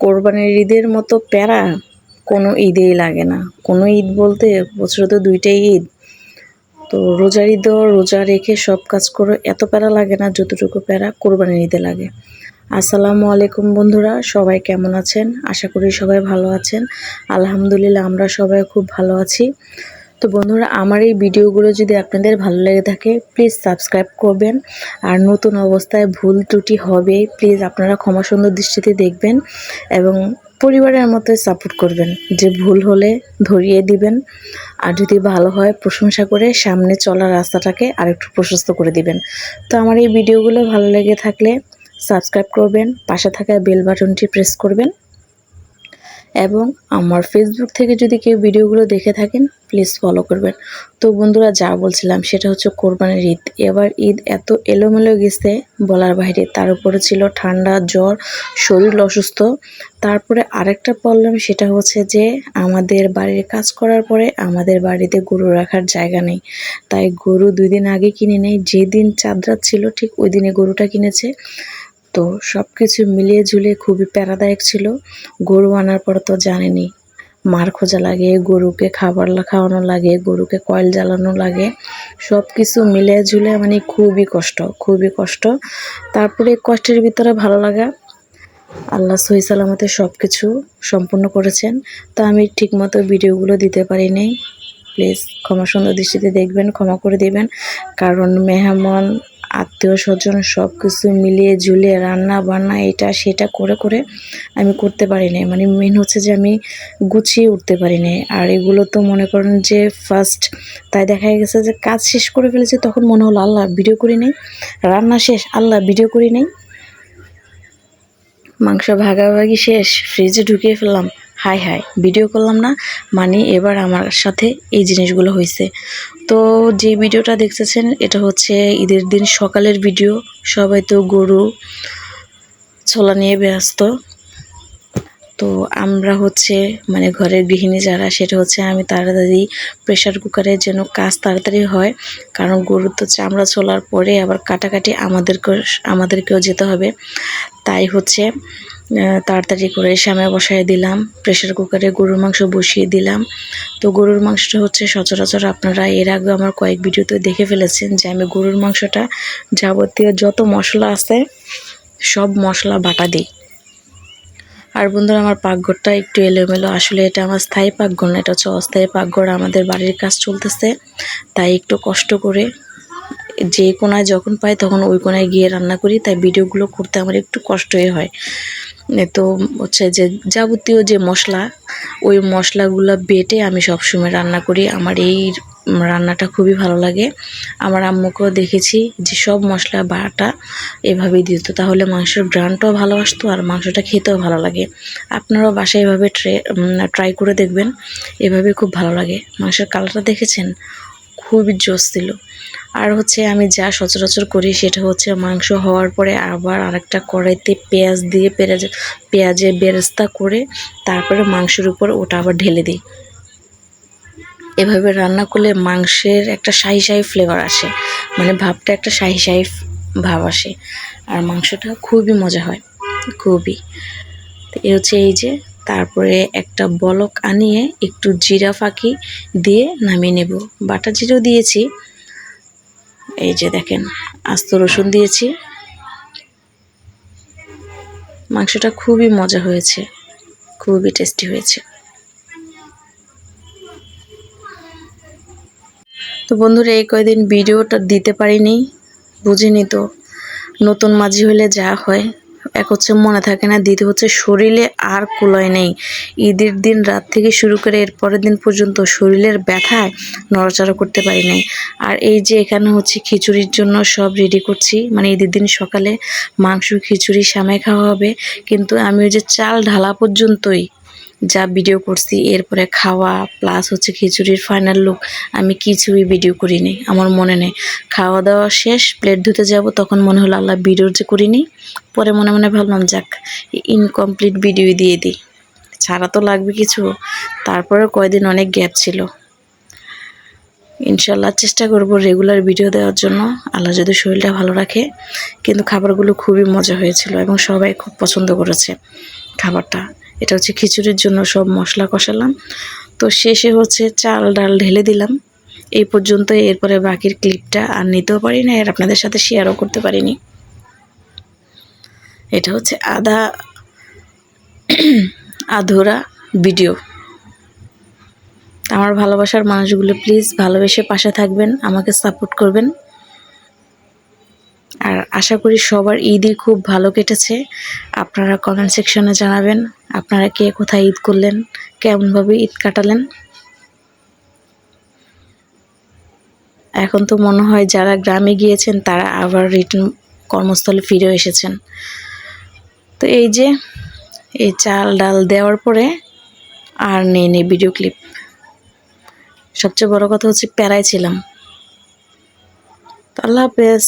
কোরবানির ঈদের মতো প্যারা কোনো ঈদেই লাগে না। কোনো ঈদ বলতে বছরে তো দুইটাই ঈদ। তো রোজার ঈদও রোজা রেখে সব কাজ করে এত প্যারা লাগে না যতটুকু প্যারা কোরবানির ঈদে লাগে। আসসালামু আলাইকুম বন্ধুরা, সবাই কেমন আছেন? আশা করি সবাই ভালো আছেন। আলহামদুলিল্লাহ, আমরা সবাই খুব ভালো আছি। তো বন্ধুরা, আমার এই ভিডিওগুলো যদি আপনাদের ভালো লেগে থাকে প্লিজ সাবস্ক্রাইব করবেন। আর নতুন অবস্থায় ভুল ত্রুটি হবে প্লিজ আপনারা ক্ষমা সুন্দর দৃষ্টিতে দেখবেন এবং পরিবারের মতো সাপোর্ট করবেন। যে ভুল হলে ধরিয়ে দিবেন, আর যদি ভালো হয়, প্রশংসা করে সামনে চলার রাস্তাটাকে আরেকটু প্রশস্ত করে দিবেন। তো আমার এই ভিডিওগুলো ভালো লেগে থাকলে সাবস্ক্রাইব করবেন, পাশে থাকা বেল বাটনটি প্রেস করবেন। এবং আমার ফেসবুক থেকে যদি কেউ ভিডিওগুলো দেখে থাকেন প্লিজ ফলো করবেন। তো বন্ধুরা, যা বলছিলাম সেটা হচ্ছে কোরবানির ঈদ। এবার ঈদ এত এলোমেলো গেছে বলার বাইরে। তার উপরে ছিল ঠান্ডা, জ্বর, শরীর অসুস্থ। তারপরে আরেকটা প্রবলেম সেটা হচ্ছে যে আমাদের বাড়ির কাজ করার পরে আমাদের বাড়িতে গরু রাখার জায়গা নেই। তাই গরু দুই দিন আগে কিনে নেই যেদিন চাঁদরাত ছিল, ঠিক ওই দিনে গরুটা কিনেছে। তো সব কিছু মিলিয়ে ঝুলিয়ে খুবই প্যারাদায়ক ছিল। গরু আনার পর তো জানেনি। মার খোঁজা লাগে, গরুকে খাবার খাওয়ানো লাগে, গরুকে কয়েল জ্বালানো লাগে। সব কিছু মিলে ঝুলে মানে খুবই কষ্ট খুবই কষ্ট। তারপরে কষ্টের ভিতরে ভালো লাগা। আল্লাহ সহি সালামতে সব কিছু সম্পূর্ণ করেছেন। তা আমি ঠিকমতো ভিডিওগুলো দিতে পারি পারিনি প্লিজ ক্ষমা সুন্দর দৃষ্টিতে দেখবেন, ক্ষমা করে দেবেন। কারণ মেহমান আত্মীয় স্বজন সব কিছু মিলিয়ে ঝুলিয়ে রান্না বান্না এটা সেটা করে করে আমি করতে পারি না মানে মেন হচ্ছে যে আমি গুছিয়ে উঠতে পারি না আর এগুলো তো মনে করেন যে ফার্স্ট তাই দেখা গেছে যে কাজ শেষ করে ফেলেছে তখন মনে হলো, আল্লাহ ভিডিও করি নেই। রান্না শেষ, আল্লাহ ভিডিও করি নেই। মাংস ভাগাভাগি শেষ ফ্রিজে ঢুকিয়ে ফেললাম। হাই হাই, ভিডিও করলাম না। মানে এবার আমার সাথে এই জিনিসগুলো হয়েছে। তো যে ভিডিওটা দেখতেছেন, এটা হচ্ছে ঈদের দিন সকালের ভিডিও। সবাই তো গরু, ছোলা নিয়ে ব্যস্ত। তো আমরা হচ্ছে মানে ঘরের গৃহিণী যারা, সেটা হচ্ছে আমি তাড়াতাড়ি প্রেশার কুকারে যেন কাজ তাড়াতাড়ি হয়। কারণ গরুর তো চামড়া ছোলার পরে আবার কাটাকাটি আমাদেরকে, আমাদেরকেও যেতে হবে। তাই হচ্ছে তাড়াতাড়ি করে শ্যামে বসায় দিলাম প্রেশার কুকারে গরুর মাংস বসিয়ে দিলাম। তো গরুর মাংসটা হচ্ছে সচরাচর আপনারা এর আগে আমার কয়েক ভিডিওতে দেখে ফেলেছেন যে আমি গরুর মাংসটা যাবতীয় যত মশলা আছে, সব মশলা বাটা দিই। আর বন্ধুরা, আমার পাকঘরটা একটু এলোমেলো। আসলে এটা আমার স্থায়ী পাকঘর না, এটা হচ্ছে অস্থায়ী পাকঘর। আমাদের বাড়ির কাজ চলতেছে, তাই একটু কষ্ট করে যে কোনায় যখন পাই তখন ওই কোনায় গিয়ে রান্না করি, তাই ভিডিওগুলো করতে আমার একটু কষ্টই হয়। তো হচ্ছে যে যাবতীয় যে মশলা, ওই মশলাগুলো বেটে আমি সবসময় রান্না করি। আমার এই রান্নাটা খুবই ভালো লাগে। আমার আম্মুকেও দেখেছি যে সব মশলা বাটা এভাবেই দিত। তাহলে মাংসের গ্রানটাও ভালো আসতো আর মাংসটা খেতেও ভালো লাগে। আপনারাও বাসায় এভাবে ট্রে ট্রাই করে দেখবেন। এভাবে খুব ভালো লাগে। মাংসের কালারটা দেখেছেন? খুবই জোস ছিল আর হচ্ছে আমি যা সচরাচর করি সেটা হচ্ছে মাংস হওয়ার পরে আবার আরেকটা কড়াইতে পেঁয়াজ দিয়ে পেঁয়াজ পেঁয়াজে বেরেস্তা করে তারপরে মাংসের উপর ওটা আবার ঢেলে দিই। এভাবে রান্না করলে মাংসের একটা শাহি শাহি ফ্লেভার আসে। মানে ভাবটা একটা শাহি শাহি ভাব আসে। আর মাংসটা খুবই মজা হয়। খুবই। এ হচ্ছে এই যে তারপরে একটা বলক আনিয়ে একটু জিরা ফাঁকি দিয়ে নামিয়ে নেব। বাটা জিরাও দিয়েছি। এই যে দেখেন, আস্ত রসুন দিয়েছি। মাংসটা খুবই মজা হয়েছে, খুবই টেস্টি হয়েছে। তো বন্ধুরা, এই কয়দিন ভিডিওটা দিতে পারিনি, বুঝিনি তো। নতুন মাঝি হলে যা হয়। এক হচ্ছে মনে থাকে না, দ্বিতীয় হচ্ছে শরীরে আর কুলয় নেই। ঈদের দিন রাত থেকে শুরু করে এর পরের দিন পর্যন্ত শরীরের ব্যথায় নড়াচড়া করতে পারি নাই। আর এই যে এখানে হচ্ছে খিচুড়ির জন্য সব রেডি করছি মানে ঈদের দিন সকালে মাংস, খিচুড়ি সামাই খাওয়া হবে। কিন্তু আমি ওই যে চাল ঢালা পর্যন্তই যা ভিডিও করছি, এরপরে খাওয়া প্লাস হচ্ছে খিচুড়ির ফাইনাল লুক আমি কিছুই ভিডিও করিনি, আমার মনে নেই। খাওয়া দাওয়া শেষ প্লেট ধুতে যাব, তখন মনে হলো আল্লাহ ভিডিও যে করিনি, পরে মনে মনে ভাবলাম, যাক ইনকমপ্লিট ভিডিও দিয়ে দিই। ছাড়া তো লাগবে কিছু, তারপরে কয়দিন অনেক গ্যাপ ছিল। ইনশাল্লাহ চেষ্টা করব রেগুলার ভিডিও দেওয়ার জন্য, আল্লাহ যদি শরীরটা ভালো রাখে, কিন্তু খাবারগুলো খুবই মজা হয়েছিল এবং সবাই খুব পছন্দ করেছে খাবারটা। এটা হচ্ছে খিচুড়ির জন্য সব মশলা কষালাম। তো শেষে হচ্ছে চাল ডাল ঢেলে দিলাম। এই পর্যন্ত এরপরে বাকির ক্লিপটা আর নিতেও পারি না, আর আপনাদের সাথে শেয়ারও করতে পারিনি। এটা হচ্ছে আধা আধুরা ভিডিও। আমার ভালোবাসার মানুষগুলো প্লিজ ভালোবেসে পাশে থাকবেন, আমাকে সাপোর্ট করবেন। আর আশা করি সবার ঈদই খুব ভালো কেটেছে। আপনারা কমেন্ট সেকশনে জানাবেন, আপনারা কে কোথায় ঈদ করলেন, কেমনভাবে ঈদ কাটালেন। এখন তো মনে হয় যারা গ্রামে গিয়েছেন, তারা আবার রিটার্ন কর্মস্থলে ফিরে এসেছেন। তো এই যে, এই চাল ডাল দেওয়ার পরে আর নেই নেই ভিডিও ক্লিপ সবচেয়ে বড় কথা হচ্ছে, প্যারায় ছিলাম। আল্লাহ হাফেজ।